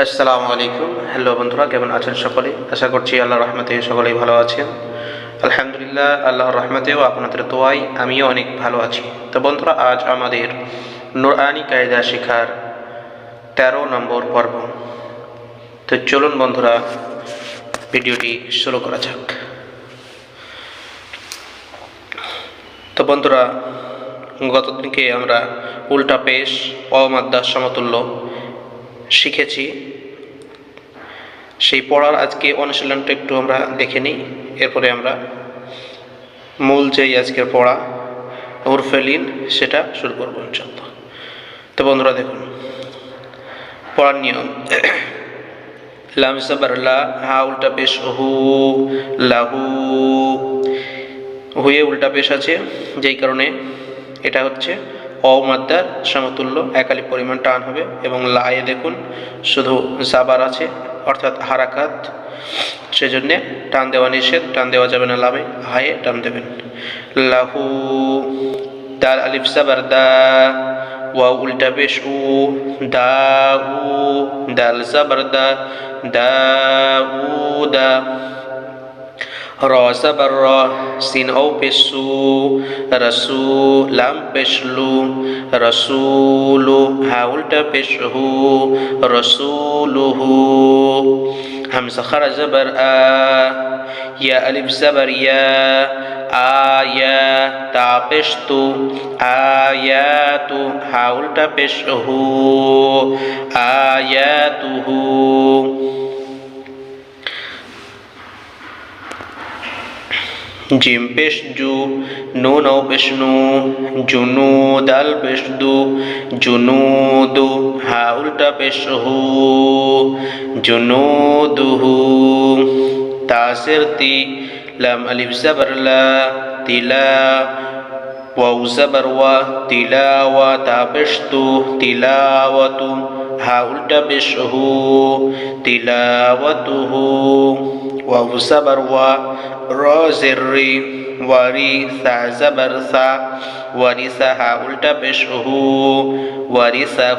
আসসালামু আলাইকুম। হ্যালো বন্ধুরা, কেমন আছেন সকলে? আশা করছি আল্লাহ রহমতে সকলেই ভালো আছেন। আলহামদুলিল্লাহ, আল্লাহর রহমতেও আপনাদের দোয়াই আমিও অনেক ভালো আছি। তো বন্ধুরা, আজ আমাদের নোরানি কায়দা শেখার তেরো নম্বর পর্ব। তো চলুন বন্ধুরা, ভিডিওটি শুরু করা যাক। তো বন্ধুরা গতদিনকে আমরা উল্টা পেশ অমাদ্দার সমতুল্য শিখেছি। সেই পড়ার আজকে অনুশীলনটা একটু আমরা দেখে নিই। এরপরে আমরা মূল যেই আজকের পড়া উরফেলিন সেটা শুরু করব ইনশাল্লাহ তো বন্ধুরা দেখুন, পড়ার নিয়ম। লাম হা উল্টা পেশ, হু, লাহু। হুয়ে উল্টা পেশ আছে, যেই কারণে এটা হচ্ছে অমাদ্দার সমতুল্য, একালি পরিমাণ টান হবে এবং লায়ে দেখুন শুধু জাবার আছে, অর্থাৎ হারাকাত। সেজন্যে টান দেওয়া নিষেধ, টান দেওয়া যাবে না, লাভে, হায়ে টান দেবেন। লাহু, দাল, আলিফ সাবার দা ওয়া উল্টা বেশ, উ, দা, উ, দাল সাবার দা দা, উ, দা। را زبر را سین أو پسو رسول لام پشلو رسولو هاولت پشهو رسولو هم سخر زبر آ یا الف زبر یا آیا تو آیاتو هاولت پشهو آیاتو উল্টা পেশহু আয়াতুহু জিম পেশ জু নো নু জুনু দাল দু জুনু দু, হা উল্টা হু জুনু দুহু তাসির তি, লাম আলিফ জাবর লা তিলা ওয়াউ জাবর ওয়া তিলাওয়া তা পেশ واو صبر و را زری واری سا زبر سا واری سا الٹا پیش ہو واری سا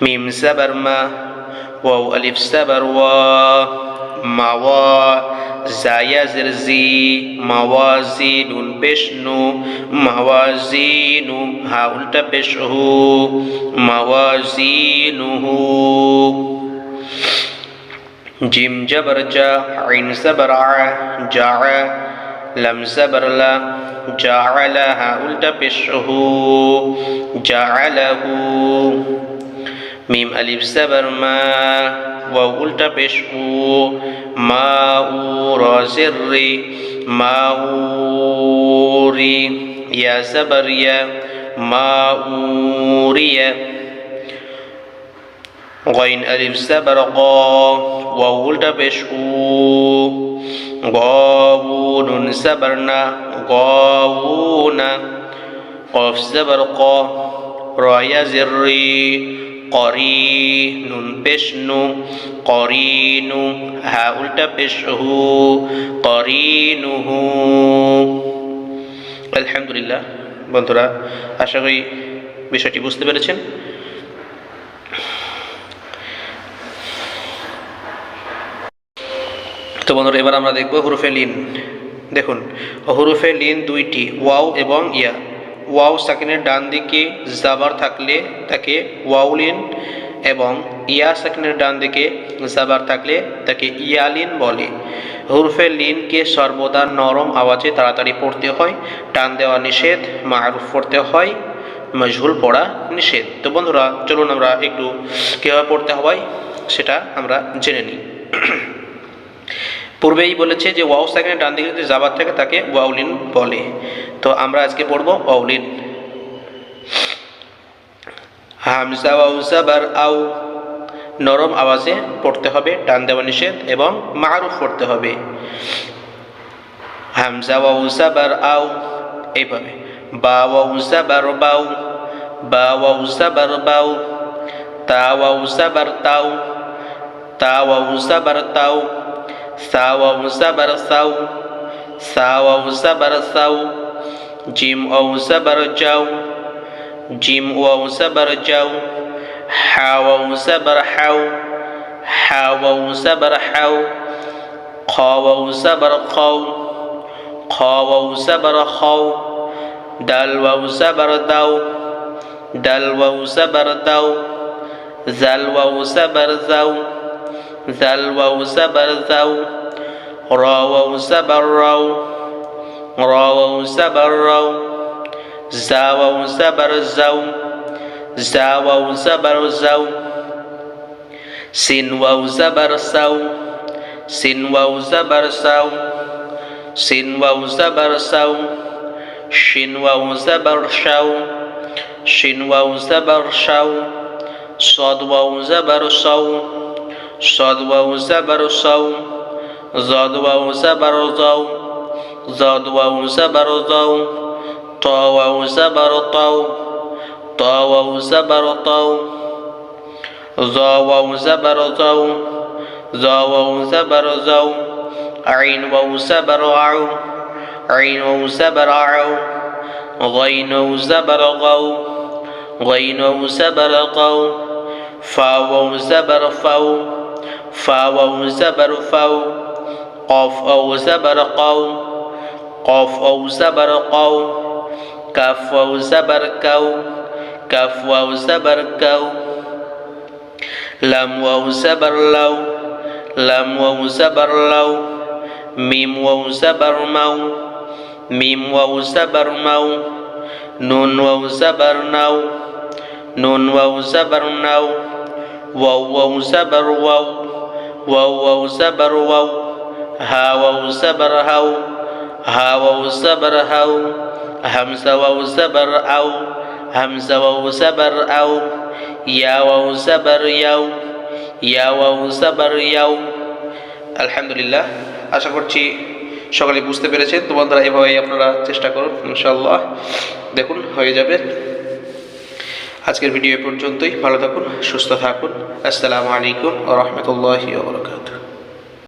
میم ما واو الف صبر وا موا زایا زرزی موازی نون پیش نو موازی نو ها نو جيم جبر جا عين سبر جاع لم سبر لا جعلها الٹا پیش ہو جعله ميم ألف سبر ما و الٹا پیش ما أو را ما أو ری سبر يا ما أو غين ألف سبر قا ওয়াউলটা পেশ উ, গবুনুন সাবারনা, গবুনা, কফ সাবার ক, রয়া জিরি করিনুন পেশনু, করিনু, হা উল্টা পেশ হু আলহামদুলিল্লাহ, বন্ধুরা, আশা করি বিষয়টি বুঝতে পেরেছেন। তো বন্ধুরা, এবার আমরা দেখব হুরুফে লিন। দেখুন, হুরুফে লিন দুইটি, ওয়াও এবং ইয়া। ওয়াও সাকিনের ডান দিকে জাবার থাকলে তাকে ওয়াউলিন এবং ইয়া সাকিনের ডান দিকে জাবার থাকলে তাকে ইয়ালিন বলে। হুরফে লিনকে সর্বদা নরম আওয়াজে তাড়াতাড়ি পড়তে হয়, টান দেওয়া নিষেধ, মারুফ পড়তে হয়, মজহুল পড়া নিষেধ। তো বন্ধুরা, চলুন আমরা একটু কীভাবে পড়তে হয় সেটা আমরা জেনে নিই। পূর্বেই বলেছে যে ওয়াও সেকেন্ডের ডান দিকে যদি জাবার থাকে, তাকে ওয়াউলিন বলে। তো আমরা আজকে পড়ব ওয়াউলিন। হামজা ওয়াউ জাবার আউ নরম আওয়াজে পড়তে হবে, টান দেওয়া নিষেধ এবং মারুফ পড়তে হবে। হামজা ওয়াউ জাবার আউ এইভাবে, বা ওয়াউ জাবার বাউ, বা ওয়াউ জাবার বাউ, তা ওয়াউ জাবার তাউ তা ওয়াউ জাবার তাউ ساو أو زبر ساو. ساو أو زبر ساو. جيم أو زبر جاو. جيم أو زبر جاو. حاو أو زبر حاو. حاو أو زبر حاو. قاو أو زبر قاو. قاو أو زبر خاو. دل أو زبر داو. دل أو زبر داو. زل أو زبر زاو ثلوا سبر ثو راو سبر راو راو سبر راو زاو سبر زاو زاو سبر زاو سين واو سبر ساو سين واو سبر ساو سين واو سبر ساو شين واو سبر شاو شين واو سبر شاو صاد واو سبر صاو صاد واو زبر صو صاد واو زبر صو زاد واو زبر ضو زاد واو زبر ضو طا واو زبر طو طا واو زبر طو ظا واو زبر ضو ظا واو زبر ضو عين واو زبر عو عين واو زبر عو غين واو زبر غو غين واو زبر قو فا واو زبر فو ফাউ আউ জাবার ফাউ কফ আউ জাবার কউ কফ আউ জাবার কউ কাফ আউ জাবার কাউ কাফ আউ জাবার কাউ লাম আউ জাবার লাউ লাম আউ জাবার লাউ মিম আউ জাবার মাউ মিম আউ জাবার মাউ নুন আউ জাবার নাউ নুন আউ জাবার নাউ ওয়াউ আউ জাবার ওয়াউ واو ওয়াও واو ها হা, ওয়াও, সাবার হাউ হা, ওয়াও, সাবার হাউ হামসা, ওয়াও, সাবার আউ হামসা, ওয়াও, সাবার আউ ইয়া, ওয়াও, সাবার ইয়াউ ইয়া, ওয়াও, সাবার ইয়াউ আলহামদুলিল্লাহ, আশা করছি সকালে বুঝতে পেরেছেন। তোমাদের এভাবেই আপনারা চেষ্টা করুন, ইনশাআল্লাহ। দেখুন, হয়ে যাবে। আজকের ভিডিও পর্যন্তই। ভালো থাকুন সুস্থ থাকুন। আসসালামু আলাইকুম রহমতুল্লাহ ওবরাকাতুহ